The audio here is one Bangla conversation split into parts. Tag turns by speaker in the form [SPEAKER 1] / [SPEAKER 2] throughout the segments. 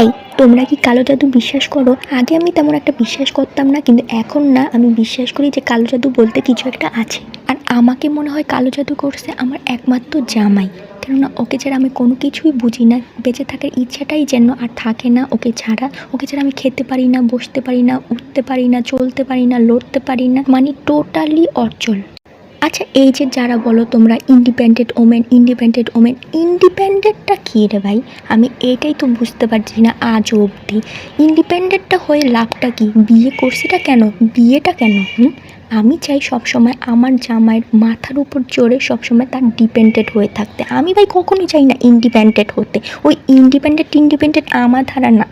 [SPEAKER 1] এই, তোমরা কি কালো জাদু বিশ্বাস করো? আগে আমি তেমন একটা বিশ্বাস করতাম না, কিন্তু এখন না, আমি বিশ্বাস করি যে কালো জাদু বলতে কিছু একটা আছে। আর আমাকে মনে হয় কালো জাদু করছে আমার একমাত্র জামাই। কেননা ওকে ছাড়া আমি কোনো কিছুই বুঝি না, বেঁচে থাকার ইচ্ছাটাই যেন আর থাকে না ওকে ছাড়া। ওকে ছাড়া আমি খেতে পারি না, বসতে পারি না, উঠতে পারি না, চলতে পারি না, লড়তে পারি না মানে টোটালি অচল। আচ্ছা এই যে যারা বলো তোমরা ইন্ডিপেন্ডেন্ট ওমেন ইন্ডিপেন্ডেন্ট ওমেন ইন্ডিপেন্ডেন্টটা কী রে ভাই? আমি এটাই তো বুঝতে পারছি না আজও অবধি। ইন্ডিপেন্ডেন্টটা হয়ে লাভটা কি? বিয়ে করছিটা কেন? বিয়েটা কেন? হুম? আমি চাই সবসময় আমার জামাইয়ের মাথার উপর চড়ে সবসময় তার ডিপেন্ডেন্ট হয়ে থাকতে। আমি ভাই কখনোই চাই না ইন্ডিপেন্ডেন্ট হতে। ওই ইন্ডিপেন্ডেন্ট ইন্ডিপেন্ডেন্ট আমার ধারা না।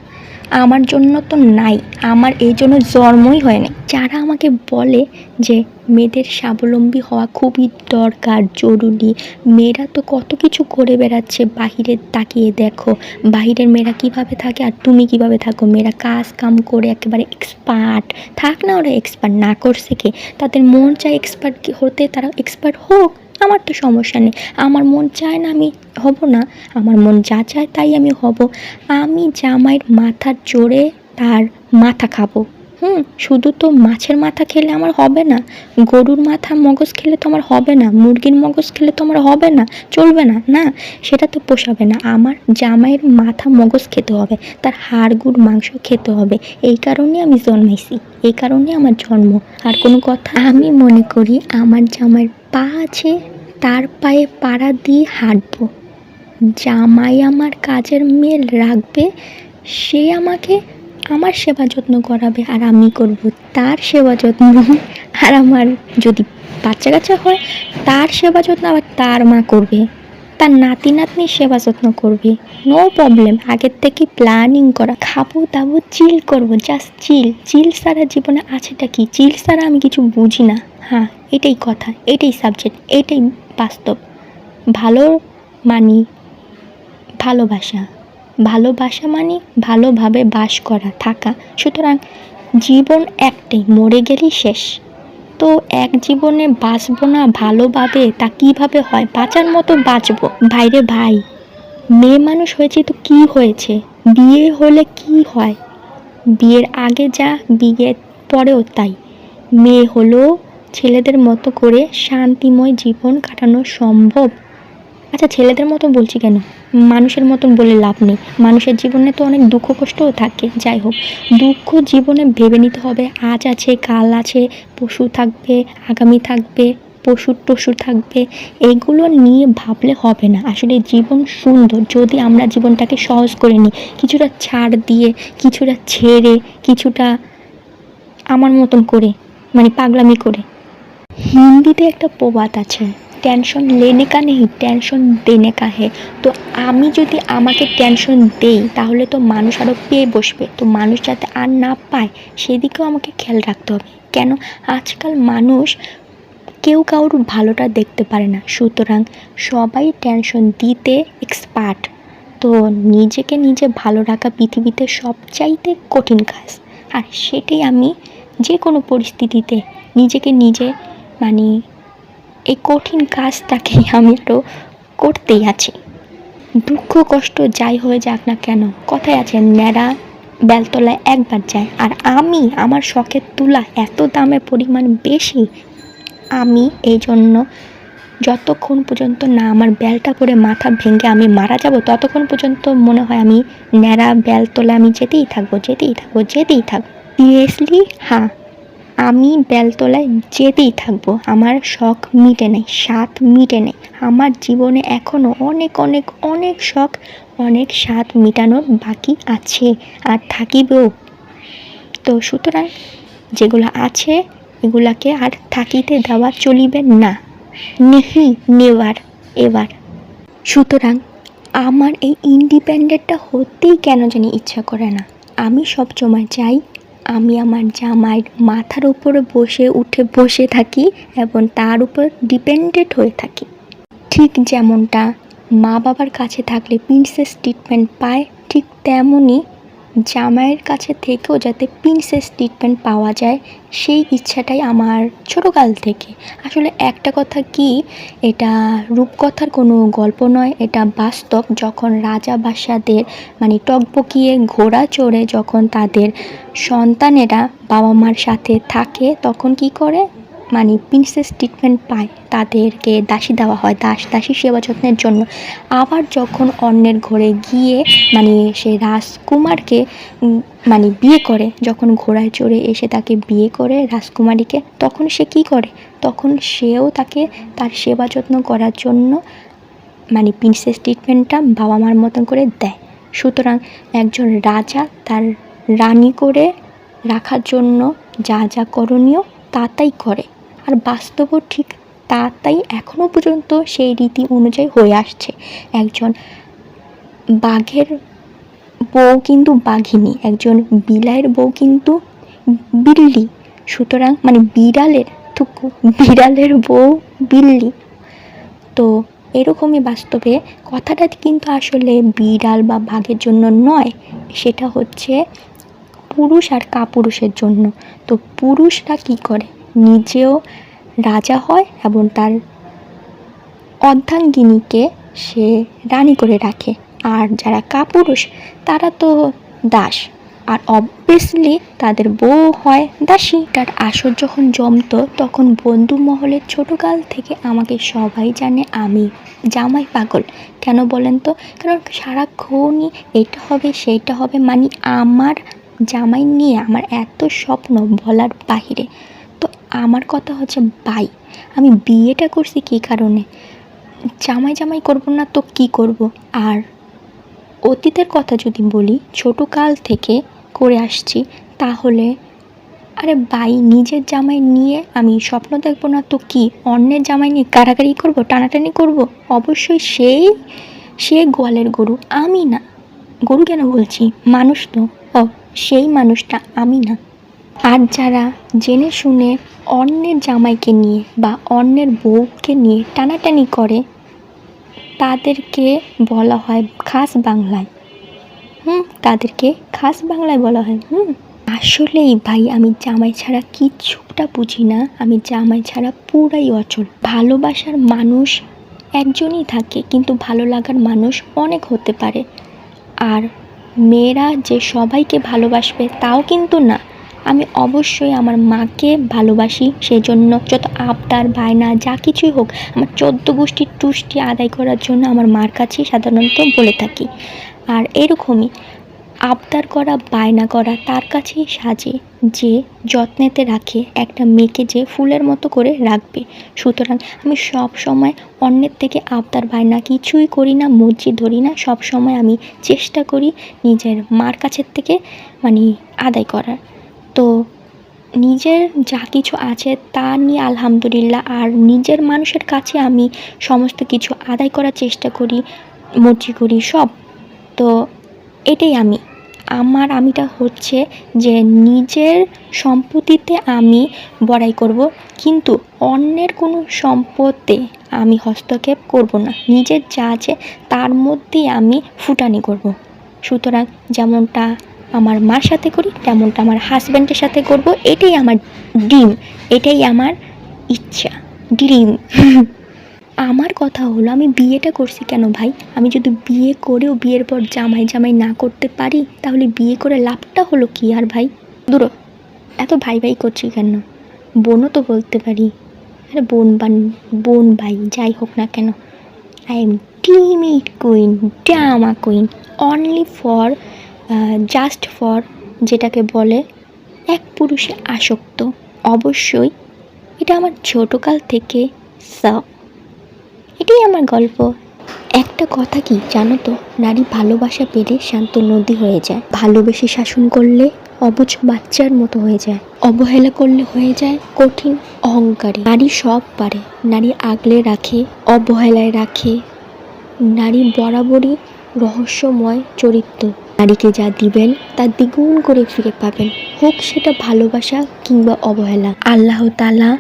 [SPEAKER 1] আমার জন্য তো নাই, আমার এই জন্য জন্মই হয় না যারা আমাকে বলে যে মেয়েদের স্বাবলম্বী হওয়া খুবই দরকার, জরুরি, মেয়েরা তো কত কিছু করে বেড়াচ্ছে, বাহিরে তাকিয়ে দেখো, বাহিরের মেয়েরা কীভাবে থাকে আর তুমি কীভাবে থাকো? মেয়েরা কাজ কাম করে একেবারে এক্সপার্ট থাক না ওরা এক্সপার্ট না করছে কি? তাদের মন চায় এক্সপার্ট হতে তারা এক্সপার্ট হোক আমার তো সমস্যা নেই। আমার মন চায় না আমি হব না। আমার মন যা চায় তাই আমি হব। আমি জামাইয়ের মাথার জোরে তার মাথা খাব। হুম, শুধু তো মাছের মাথা খেলে আমার হবে না। গরুর মাথা মগজ খেলে তো আমার হবে না। মুরগির মগজ খেলে তো আমার হবে না। চলবে না না, সেটা তো পোষাবে না। আমার জামাইয়ের মাথা মগজ খেতে হবে। তার হাড়, গুড়, মাংস খেতে হবে। এই কারণে আমি জন্মাইছি। এই কারণে আমার জন্ম। আর কোনো কথা? আমি মনে করি আমার জামাইয়ের পা আছে তার পায়ে পাড়া দিয়ে হাঁটব। জামাই আমার কাজের মেল রাখবে, সে আমাকে আমার সেবা যত্ন করাবে আর আমি করব তার সেবা যত্ন। আর আমার যদি বাচ্চা কাচ্চা হয়, তার সেবা যত্ন আবার তার মা করবে। তার নাতি নাতনির সেবা যত্ন করবে। নো প্রবলেম আগের থেকে প্ল্যানিং করা। খাব দাবো চিল করব। জাস্ট চিল চিল সারা জীবনে আছেটা কি? চিল সারা আমি কিছু বুঝি না। হ্যাঁ এটাই কথা। এটাই সাবজেক্ট এটাই বাস্তব। ভালো মানি, ভালোবাসা। ভালোবাসা মানে ভালোভাবে বাস করা, থাকা। সুতরাং জীবন একটাই। মরে গেলেই শেষ। তো এক জীবনে বাঁচবো না ভালোভাবে, তা কীভাবে হয়? বাঁচার মতো বাঁচবো। ভাইরে ভাই, মেয়ে মানুষ হয়েছে তো কি হয়েছে? বিয়ে হলে কি হয়? বিয়ের আগে যা, বিয়ের পরেও তাই। মেয়ে হলেও ছেলেদের মতো করে শান্তিময় জীবন কাটানো সম্ভব। আচ্ছা ছেলেদের মতো বলছি কেন? মানুষের মতন বলে লাভ নেই। মানুষের জীবনে তো অনেক দুঃখ কষ্টও থাকে। যাই হোক, দুঃখ জীবনে ভেবে নিতে হবে। আজ আছে, কাল আছে, পশু থাকবে, আগামী থাকবে, পশুর টসু থাকবে। এগুলো নিয়ে ভাবলে হবে না। আসলে জীবন সুন্দর। যদি আমরা জীবনটাকে সহজ করে নিই, কিছুটা ছাড় দিয়ে, কিছুটা ছেড়ে, কিছুটা আমার মতন করে মানে পাগলামি করে। হিন্দিতে একটা প্রবাদ আছে। টেনশন লেনে কা নেই টেনশন দেনে কা হে তো আমি যদি আমাকে টেনশন দেই, তাহলে তো মানুষ আরও পেয়ে বসবে। তো মানুষ যাতে আর না পায়, সেদিকেও আমাকে খেয়াল রাখতে হবে। কেন? আজকাল মানুষ কেউ কারোর ভালোটা দেখতে পারে না। সুতরাং সবাই টেনশন দিতে এক্সপার্ট তো নিজেকে নিজে ভালো রাখা পৃথিবীতে সবচাইতে কঠিন কাজ। আর সেটাই আমি যে কোনো পরিস্থিতিতে নিজেকে নিজে মানে এই কঠিন কাজটাকে আমি আরও করতেই আছি। দুঃখ, কষ্ট যাই হয়ে যাক না কেন, কথায় আছে, ন্যাড়া বেলতলায় একবার যায়। আর আমি আমার শখের তুলা এত দামের পরিমাণ বেশি, আমি এই জন্য যতক্ষণ পর্যন্ত না আমার বেলটা পরে মাথা ভেঙে আমি মারা যাব, ততক্ষণ পর্যন্ত মনে হয় আমি ন্যাড়া বেলতলা আমি যেতেই থাকব যেতেই থাকব যেতেই থাকব। সিরিয়াসলি হ্যাঁ। আমি বেলতলায় যেতেই থাকব। আমার শখ মিটে নেই, স্বাদ মিটে নেই। আমার জীবনে এখনও অনেক অনেক অনেক শখ, অনেক স্বাদ মেটানোর বাকি আছে আর থাকিবেও। তো সুতরাং যেগুলো আছে, এগুলাকে আর থাকিতে দেওয়া চলিবে না। নেহি নেওয়ার এবার। সুতরাং আমার এই ইন্ডিপেন্ডেন্টটা হতেই কেন জানি ইচ্ছা করে না। আমি সব সময় চাই আমি আমার জামাইয়ের মাথার উপরে বসে উঠে বসে থাকি এবং তার উপর ডিপেন্ডেন্ট হয়ে থাকি। ঠিক যেমনটা মা বাবার কাছে থাকলে প্রিন্সেস ট্রিটমেন্ট পায়, ঠিক তেমনই জামাইয়ের কাছে থেকেও যাতে প্রিন্সেস ট্রিটমেন্ট পাওয়া যায়, সেই ইচ্ছাটাই আমার ছোটোকাল থেকে। আসলে একটা কথা কি, এটা রূপকথার কোনো গল্প নয়, এটা বাস্তব। যখন রাজা বাসাদের মানে টকবকিয়ে ঘোড়া চড়ে যখন তাদের সন্তানেরা বাবা মার সাথে থাকে, তখন কি করে? মানে প্রিন্সেস ট্রিটমেন্ট পায়, তাদেরকে দাসী দেওয়া হয়। দাস, দাসী সেবা যত্নের জন্য আবার যখন অন্যের ঘরে গিয়ে মানে সে রাজকুমারকে মানে বিয়ে করে, যখন ঘোড়ায় চড়ে এসে তাকে বিয়ে করে রাজকুমারীকে, তখন সে কি করে? তখন সেও তাকে তার সেবা যত্ন করার জন্য মানে প্রিন্সেস ট্রিটমেন্টটা বাবা মার মতন করে দেয়। সুতরাং একজন রাজা তার রানী করে রাখার জন্য যা যা করণীয় তা তাই করে। আর বাস্তবও ঠিক তা তাই এখনও পর্যন্ত সেই রীতি অনুযায়ী হয়ে আসছে। একজন বাঘের বউ কিন্তু বাঘিনী, একজন বিলাইয়ের বউ কিন্তু বিল্লি সুতরাং মানে বিড়ালের, থুকু, বিড়ালের বউ বিল্লি তো এরকমই বাস্তবে কথাটা কিন্তু আসলে বিড়াল বা বাঘের জন্য নয়, সেটা হচ্ছে পুরুষ আর কাপুরুষের জন্য। তো পুরুষরা কি করে? নিজেও রাজা হয় এবং তার অর্ধাঙ্গিনীকে সে রানী করে রাখে। আর যারা কাপুরুষ, তারা তো দাস। আর অবভিয়াসলি তাদের বউ হয় দাসী। তার আসর যখন জমতো, তখন বন্ধু মহলের ছোটোকাল থেকে আমাকে সবাই জানে আমি জামাই পাগল। কেন বলেন তো? কারণ সারাক্ষণই এটা হবে, সেইটা হবে মানে আমার জামাই নিয়ে আমার এত স্বপ্ন বলার বাহিরে। আমার কথা হচ্ছে বাই। আমি বিয়েটা করছি কী কারণে? জামাই জামাই করব না তো কি করব? আর অতীতের কথা যদি বলি, ছোটো কাল থেকে করে আসছি, তাহলে আরে বাই, নিজের জামাই নিয়ে আমি স্বপ্ন দেখব না তো কি? অন্যের জামাই নিয়ে কাড়াকাড়ি করব, টানাটানি করব? অবশ্যই সেই, সে গোয়ালের গরু, আমি না। গরু কেন বলছি? মানুষ তো। ও, সেই মানুষটা আমি না। আর যারা জেনে শুনে অন্যের জামাইকে নিয়ে বা অন্যের বউকে নিয়ে টানাটানি করে, তাদেরকে বলা হয় খাস বাংলায়। হুম, তাদেরকে খাস বাংলায় বলা হয়। হুম। আসলেই ভাই, আমি জামাই ছাড়া কিচ্ছুটা বুঝি না। আমি জামাই ছাড়া পুরাই অচল। ভালোবাসার মানুষ একজনই থাকে, কিন্তু ভালো লাগার মানুষ অনেক হতে পারে। আর মেয়েরা যে সবাইকে ভালোবাসবে, তাও কিন্তু না। আমি অবশ্যই আমার মাকে ভালোবাসি সেই জন্য যত আবদার, বায়না, যা কিছুই হোক, আমার চোদ্দ গোষ্ঠীর তুষ্টি আদায় করার জন্য আমার মার কাছেই সাধারণত বলে থাকি। আর এরকমই আবদার করা, বায়না করা তার কাছেই সাজে, যে যত্নেতে রাখে একটা মেয়েকে যে ফুলের মতো করে রাখবে। সুতরাং আমি সব সময় অন্যের থেকে আবদার, বায়না কিছুই করি না মর্জি ধরি না, সব সময় আমি চেষ্টা করি নিজের মার কাছের থেকে মানে আদায় করার। তো নিজের যা কিছু আছে তা নিয়ে আলহামদুলিল্লাহ, আর নিজের মানুষের কাছে আমি সমস্ত কিছু আদায় করার চেষ্টা করি, মর্জি করি সব। তো এটাই আমি। আমার আমিটা হচ্ছে যে নিজের সম্পত্তিতে আমি বড়াই করব, কিন্তু অন্যের কোনো সম্পদে আমি হস্তক্ষেপ করব না। নিজের যা আছে তার মধ্যেই আমি ফুটানি করব। সুতরাং যেমনটা আমার মার সাথে করি, তেমনটা আমার হাজব্যান্ডের সাথে করব, এটাই আমার ড্রিম এটাই আমার ইচ্ছা ড্রিম আমার কথা হলো, আমি বিয়েটা করছি কেন ভাই? আমি যদি বিয়ে করেও বিয়ের পর জামাই জামাই না করতে পারি, তাহলে বিয়ে করে লাভটা হলো কি আর ভাই? দূর এত ভাই ভাই করছি কেন? বোনও তো বলতে পারি। আরে বোন বান, বোন ভাই, যাই হোক না কেন। I am timid queen drama queen only for just for যেটাকে বলে এক পুরুষে আসক্ত। অবশ্যই এটা আমার ছোটোকাল থেকে সব এটাই আমার গল্প। একটা কথা কি জানো তো? নারী ভালোবাসা পেলে শান্ত নদী হয়ে যায়। ভালোবেসে শাসন করলে অবুঝ বাচ্চার মতো হয়ে যায়। অবহেলা করলে হয়ে যায় কঠিন অহংকারী। নারী সব পারে। নারী আগলে রাখে, অবহেলায় রাখে। নারী বরাবরই রহস্যময় চরিত্র। নারীকে যা দিবেন, তা দ্বিগুণ করে ফিরে পাবেন। হোক সেটা ভালোবাসা কিংবা অবহেলা। আল্লাহ তালা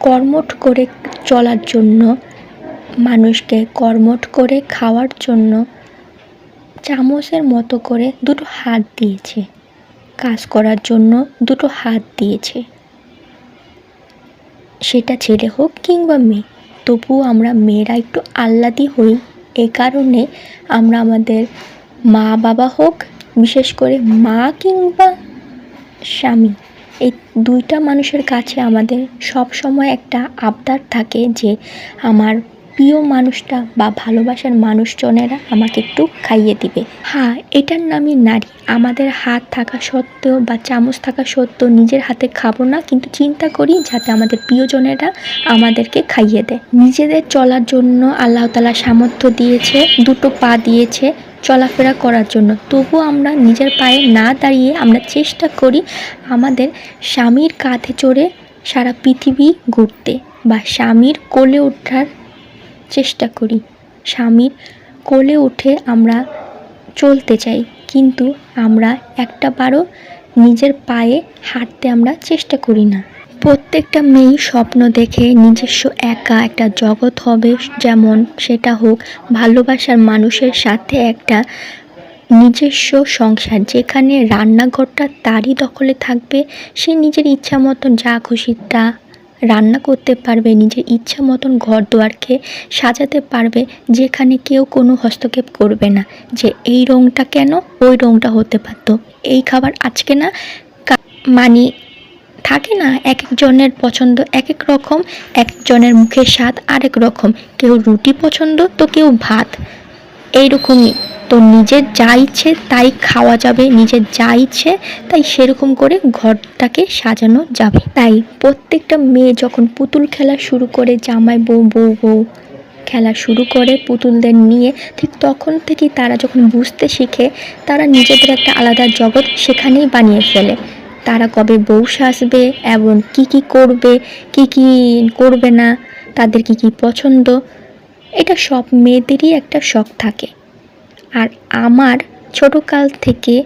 [SPEAKER 1] কর্মঠ করে চলার জন্য, মানুষকে কর্মঠ করে খাওয়ার জন্য চামচের মতো করে দুটো হাত দিয়েছে। কাজ করার জন্য দুটো হাত দিয়েছে। সেটা ছেলে হোক কিংবা মেয়ে, তবুও আমরা মেয়েরা একটু আহ্লাদি হই। এ কারণে আমরা আমাদের মা বাবা হোক, বিশেষ করে মা কিংবা স্বামী, এই দুইটা মানুষের কাছে আমাদের সব সময় একটা আবদার থাকে যে আমার প্রিয় মানুষটা বা ভালোবাসার মানুষজনেরা আমাকে একটু খাইয়ে দিবে। হ্যাঁ এটার নামই নারী। আমাদের হাত থাকা সত্ত্বেও বা চামচ থাকা সত্ত্বেও নিজের হাতে খাব না, কিন্তু চিন্তা করি যাতে আমাদের প্রিয়জনেরা আমাদেরকে খাইয়ে দেয়। নিজেদের চলার জন্য আল্লাহ তালা সামর্থ্য দিয়েছে, দুটো পা দিয়েছে চলাফেরা করার জন্য। তবু আমরা নিজের পায়ে না দাঁড়িয়ে আমরা চেষ্টা করি আমাদের স্বামীর কাঁধে চড়ে সারা পৃথিবী ঘুরতে বা স্বামীর কোলে ওঠার চেষ্টা করি। স্বামীর কোলে উঠে আমরা চলতে চাই, কিন্তু আমরা একটা বারও নিজের পায়ে হাঁটতে আমরা চেষ্টা করি না। প্রত্যেকটা মেয়েই স্বপ্ন দেখে নিজস্ব একা একটা জগৎ হবে, যেমন সেটা হোক ভালোবাসার মানুষের সাথে একটা নিজস্ব সংসার, যেখানে রান্নাঘরটা তারই দখলে থাকবে, সে নিজের ইচ্ছা মতন যা খুশি তা রান্না করতে পারবে, নিজের ইচ্ছা মতন ঘর দুয়ারকে সাজাতে পারবে, যেখানে কেউ কোনো হস্তক্ষেপ করবে না। যে এই রঙটা কেন? ওই রঙটা হতে পারতো এই খাবার আজকে না মানে থাকে না এক একজনের পছন্দ এক এক রকম এক একজনের মুখের স্বাদ আরেক রকম। কেউ রুটি পছন্দ তো কেউ ভাত। এইরকমই। তো নিজের যা ইচ্ছে তাই খাওয়া যাবে, নিজের যা ইচ্ছে তাই সেরকম করে ঘরটাকে সাজানো যাবে। তাই প্রত্যেকটা মেয়ে যখন পুতুল খেলা শুরু করে, জামাই বউ বউ বউ খেলা শুরু করে পুতুলদের নিয়ে, ঠিক তখন থেকেই তারা যখন বুঝতে শিখে, তারা নিজেদের একটা আলাদা জগৎ সেখানেই বানিয়ে ফেলে। তারা কবে বউ সাজবে, এবং কি কি করবে, কি কি করবে না, তাদের কি কি পছন্দ এটা সব মেয়েদেরই একটা শখ থাকে। আর আমার ছোটোকাল থেকে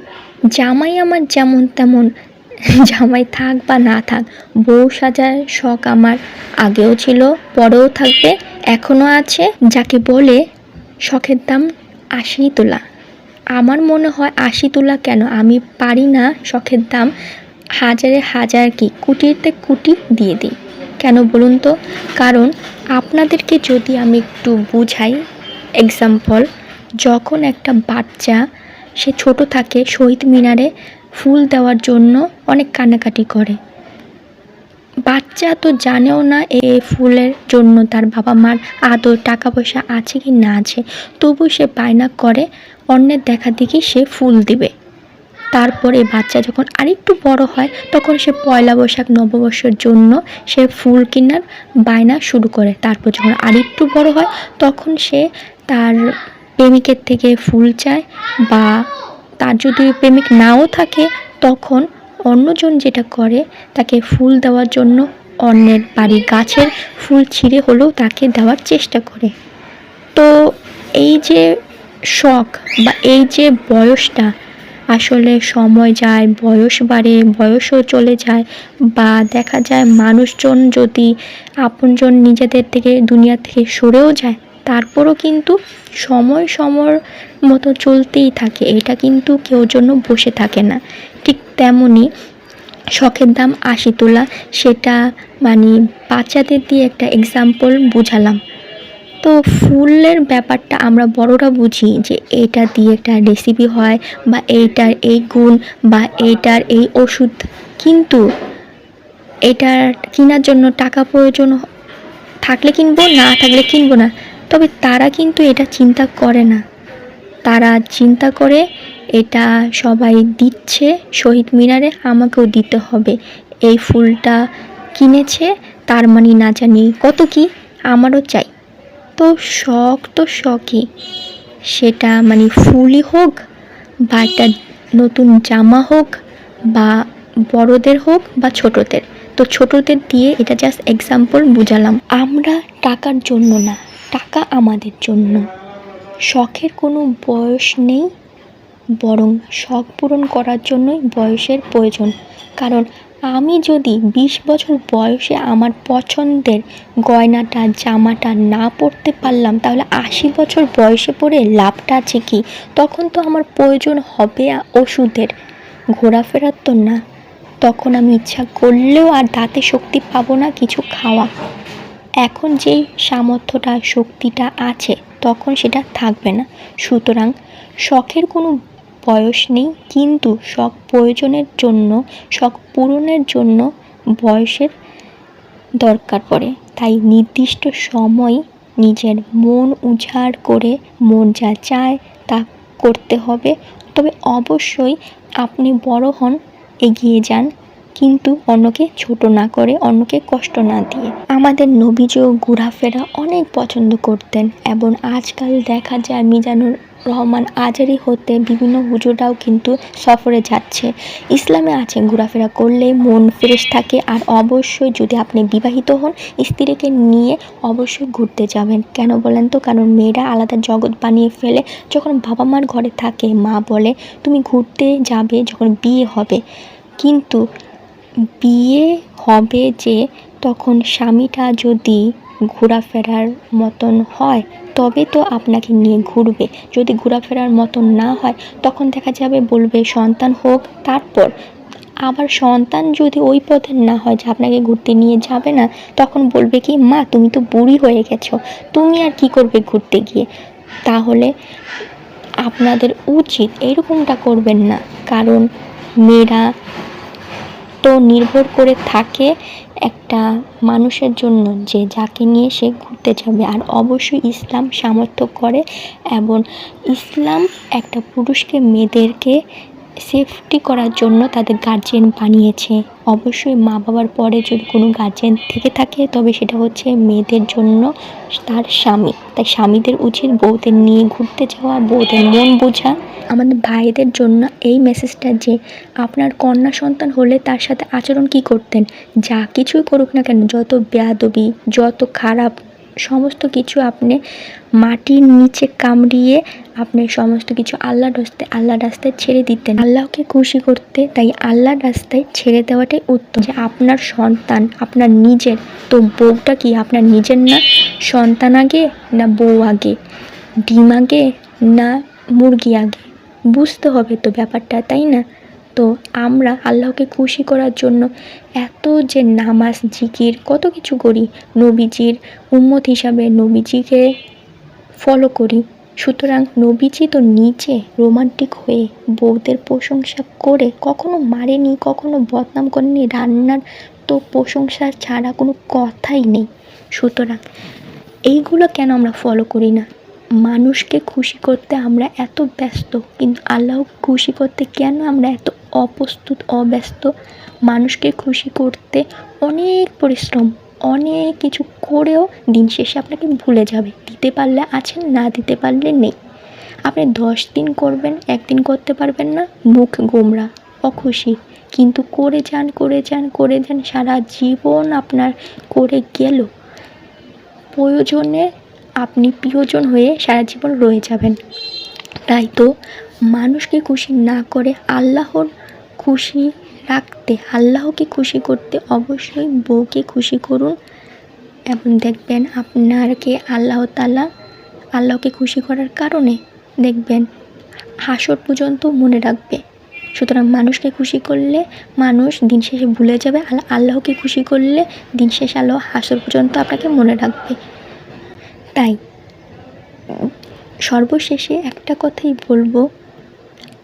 [SPEAKER 1] জামাই আমার যেমন তেমন, জামাই থাক বা না থাক, বউ সাজার শখ আমার আগেও ছিল, পরেও থাকবে, এখনও আছে, যাকে বলে শখের দাম আশি তোলা। আমার মনে হয় আশি তোলা কেন? আমি পারি না শখের দাম হাজারে হাজার কি কুটিতে কুটি দিয়ে দিই। কেন বলুন তো? কারণ আপনাদেরকে যদি আমি একটু বুঝাই এক্সাম্পল যখন একটা বাচ্চা, সে ছোট থাকে, শহীদ মিনারে ফুল দেওয়ার জন্য অনেক কান্নাকাটি করে। বাচ্চা তো জানেও না এ ফুলের জন্য তার বাবা মার আদর টাকা পয়সা আছে কি না আছে। তবু সে বায়না করে, অন্যের দেখা দেখি সে ফুল দিবে। তারপরে বাচ্চা যখন আরেকটু বড় হয়, তখন সে পয়লা বৈশাখ, নববর্ষের জন্য সে ফুল কেনার বায়না শুরু করে। তারপর যখন আরেকটু বড় হয়, তখন সে তার প্রেমিকের থেকে ফুল চায় বা তার যদি প্রেমিক নাও থাকে, তখন অন্যজন যেটা করে, তাকে ফুল দেওয়ার জন্য অন্যের বাড়ির গাছের ফুল ছিঁড়ে হলেও তাকে দেওয়ার চেষ্টা করে। তো এই যে শখ বা এই যে বয়সটা আসলে সময় যায়, বয়স বাড়ে, বয়সও চলে যায় বা দেখা যায় মানুষজন যদি আপনজন নিজেদের থেকে, দুনিয়া থেকে সরেও যায়, তারপরও কিন্তু সময় সময় মতো চলতেই থাকে। এটা কিন্তু কেউ জন্য বসে থাকে না। ঠিক তেমনই শখের দাম আশি তোলা, সেটা মানে বাচ্চাদের দিয়ে একটা এক্সাম্পল বুঝালাম। তো ফুলের ব্যাপারটা আমরা বড়রা বুঝি যে এটা দিয়ে একটা রেসিপি হয় বা এইটার এই গুণ বা এইটার এই ওষুধ। কিন্তু এটার কেনার জন্য টাকা প্রয়োজন থাকলে কিনবো, না থাকলে কিনবো না। তবে তারা কিন্তু এটা চিন্তা করে না। তারা চিন্তা করে এটা সবাই দিচ্ছে, শহীদ মিনারে আমাকেও দিতে হবে। এই ফুলটা কিনেছে, তার মানে না জানি কত কি, আমারও চাই। তো শখ। তো শখই সেটা মানে ফুলই হোক বা একটা নতুন জামা হোক বা বড়দের হোক বা ছোটদের। তো ছোটদের দিয়ে এটা জাস্ট এক্সাম্পল বুঝালাম। আমরা টাকার জন্য না, টাকা আমাদের জন্য। শখের কোনো বয়স নেই, বরং শখ পূরণ করার জন্যই বয়সের প্রয়োজন। কারণ আমি যদি বিশ বছর বয়সে আমার পছন্দের গয়নাটা, জামাটা না পরতে পারলাম, তাহলে আশি বছর বয়সে পড়ে লাভটা আছে কি? তখন তো আমার প্রয়োজন হবে ওষুধের। ঘোরাফেরার তো না। তখন আমি ইচ্ছা করলেও আর দাঁতে শক্তি পাবো না কিছু খাওয়া। এখন যেই সামর্থ্যটা, শক্তিটা আছে, তখন সেটা থাকবে না। সুতরাং শখের কোনো বয়স নেই, কিন্তু শখ প্রয়োজনের জন্য, শখ পূরণের জন্য বয়সের দরকার পড়ে। তাই নির্দিষ্ট সময় নিজের মন উজাড় করে মন যা চায় তা করতে হবে। তবে অবশ্যই আপনি বড় হন, এগিয়ে যান, কিন্তু অন্যকে ছোট না করে, অন্যকে কষ্ট না দিয়ে। আমাদের নবীজও ঘোরাফেরা অনেক পছন্দ করতেন, এবং আজকাল দেখা যায় মিজানুর রহমান আজারি হতে বিভিন্ন হুজুরাও কিন্তু সফরে যাচ্ছে। ইসলামে আছে ঘোরাফেরা করলে মন ফ্রেশ থাকে আর অবশ্যই যদি আপনি বিবাহিত হন, স্ত্রীকে নিয়ে অবশ্যই ঘুরতে যাবেন। কেন বলেন তো? কারণ মেয়েরা আলাদা জগৎ বানিয়ে ফেলে যখন বাবা মার ঘরে থাকে, মা বলে, তুমি ঘুরতে যাবে যখন বিয়ে হবে। কিন্তু বিয়ে হবে যে, তখন স্বামীটা যদি ঘোরাফেরার মতন হয়, তবে তো আপনাকে নিয়ে ঘুরবে। যদি ঘোরাফেরার মতন না হয়, তখন দেখা যাবে বলবে, সন্তান হোক, তারপর। আবার সন্তান যদি ওই পথের না হয়, যে আপনাকে ঘুরতে নিয়ে যাবে না, তখন বলবে কি, মা, তুমি তো বুড়ি হয়ে গেছো, তুমি আর কি করবে ঘুরতে গিয়ে? তাহলে আপনাদের উচিত এরকমটা করবেন না। কারণ মেয়েরা তো নির্ভর করে থাকে একটা মানুষের জন্য যে যাকে নিয়ে সে ঘুরতে যাবে। আর অবশ্যই ইসলাম সামর্থ্য করে এবং ইসলাম একটা পুরুষকে মেয়েদেরকে সেফটি করার জন্য তাদের গার্জেন বানিয়েছে। অবশ্যই মা বাবার পরে যদি কোনো গার্জেন থেকে থাকে, তবে সেটা হচ্ছে মেয়েদের জন্য তার স্বামী। তাই স্বামীদের উচিত বউদের নিয়ে ঘুরতে যাওয়া, বউদের মন বোঝা। আমাদের ভাইদের জন্য এই মেসেজটা যে আপনার কন্যা সন্তান হলে তার সাথে আচরণ কি করতেন? যা কিছুই করুক না কেন, যত বেয়াদবি, যত খারাপ সমস্ত কিছু আপনি মাটির নিচে কামড়িয়ে আপনি সমস্ত কিছু আল্লাহর রাস্তায় আল্লাহর রাস্তায় ছেড়ে দিতেন। আল্লাহকে খুশি করতে, তাই আল্লাহর রাস্তায় ছেড়ে দেওয়াটাই উত্তম। যে আপনার সন্তান, আপনার নিজের, তো বউটা কি আপনার নিজের না সন্তান আগে না বউ আগে? ডিম আগে না মুরগি আগে? বুঝতে হবে তো ব্যাপারটা, তাই না? তো আমরা আল্লাহকে খুশি করার জন্য এত যে নামাজ, জিকির, কত কিছু করি, নবীজির উম্মত হিসাবে নবীজিকে ফলো করি। সুতরাং নবীজি তো নিচে রোমান্টিক হয়ে বউদের প্রশংসা করে কখনো মারেনি, কখনো বদনাম করেনি, রান্নার তো প্রশংসা ছাড়া কোনো কথাই নেই। সুতরাং এইগুলো কেন আমরা ফলো করি না? মানুষকে খুশি করতে আমরা এত ব্যস্ত, কিন্তু আল্লাহ খুশি করতে কেন আমরা এত অপ্রস্তুত, অব্যস্ত, মানুষকে খুশি করতে অনেক পরিশ্রম, অনেক কিছু করেও দিন শেষে আপনাকে ভুলে যাবে। দিতে পারলে আছেন, না দিতে পারলে নেই। আপনি দশ দিন করবেন, একদিন করতে পারবেন না, মুখ গোমরা, অখুশি। কিন্তু করে যান করে যান করে যান, সারা জীবন আপনার করে গেল। প্রয়োজনে আপনি প্রিয়জন হয়ে সারা জীবন রয়ে যাবেন। তাই তো মানুষকে খুশি না করে আল্লাহর খুশি রাখতে, আল্লাহকে খুশি করতে অবশ্যই বউকে খুশি করুন। এবং দেখবেন আপনারকে আল্লাহ তালা আল্লাহকে খুশি করার কারণে দেখবেন হাসর পর্যন্ত মনে রাখবে। সুতরাং মানুষকে খুশি করলে মানুষ দিন শেষে ভুলে যাবে, আর আল্লাহকে খুশি করলে দিন শেষে আল্লাহ হাসর পর্যন্ত আপনাকে মনে রাখবে। তাই সর্বশেষে একটা কথাই বলব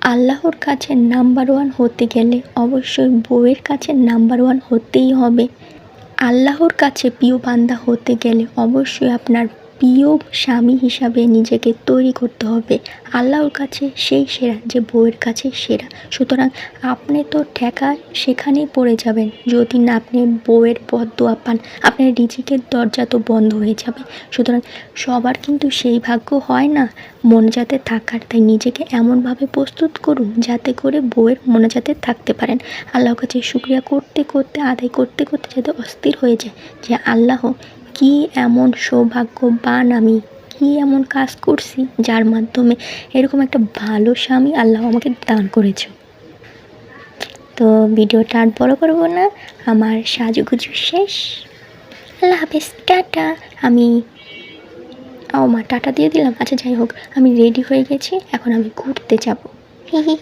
[SPEAKER 1] আল্লাহর কাছে নাম্বার ওয়ান হতে গেলে অবশ্যই বউয়ের কাছে নাম্বার ওয়ান হতেই হবে। আল্লাহর কাছে প্রিয় বান্দা হতে গেলে অবশ্যই আপনার প্রিয় স্বামী হিসাবে নিজেকে তৈরি করতে হবে। আল্লাহর কাছে সেই সেরা, যে বউয়ের কাছে সেরা। সুতরাং আপনি তো ঠেকা সেখানেই পড়ে যাবেন। যদি না আপনি বউয়ের বদদোয়া পান, আপনার রিজিকের দরজা তো বন্ধ হয়ে যাবে। সুতরাং সবার কিন্তু সেই ভাগ্য হয় না মনে থাকার। তাই নিজেকে এমনভাবে প্রস্তুত করুন যাতে করে বউয়ের মনে যাতে থাকতে পারেন। আল্লাহর কাছে শুক্রিয়া করতে করতে, আদায় করতে করতে যাতে অস্থির হয়ে যায় যে আল্লাহ কি এমন সৌভাগ্যবান আমি? কি এমন কাজ করছি যার মাধ্যমে এরকম একটা ভালো স্বামী আল্লাহ আমাকে দান করেছ? তো ভিডিওটা আর বড় করব না, আমার সাজুগুজু শেষ। আল্লাহ হাফেজ, টাটা। আমি, ও মা, টাটা দিয়ে দিলাম। আচ্ছা যাই হোক, আমি রেডি হয়ে গেছি, এখন আমি ঘুরতে যাব। হি হি।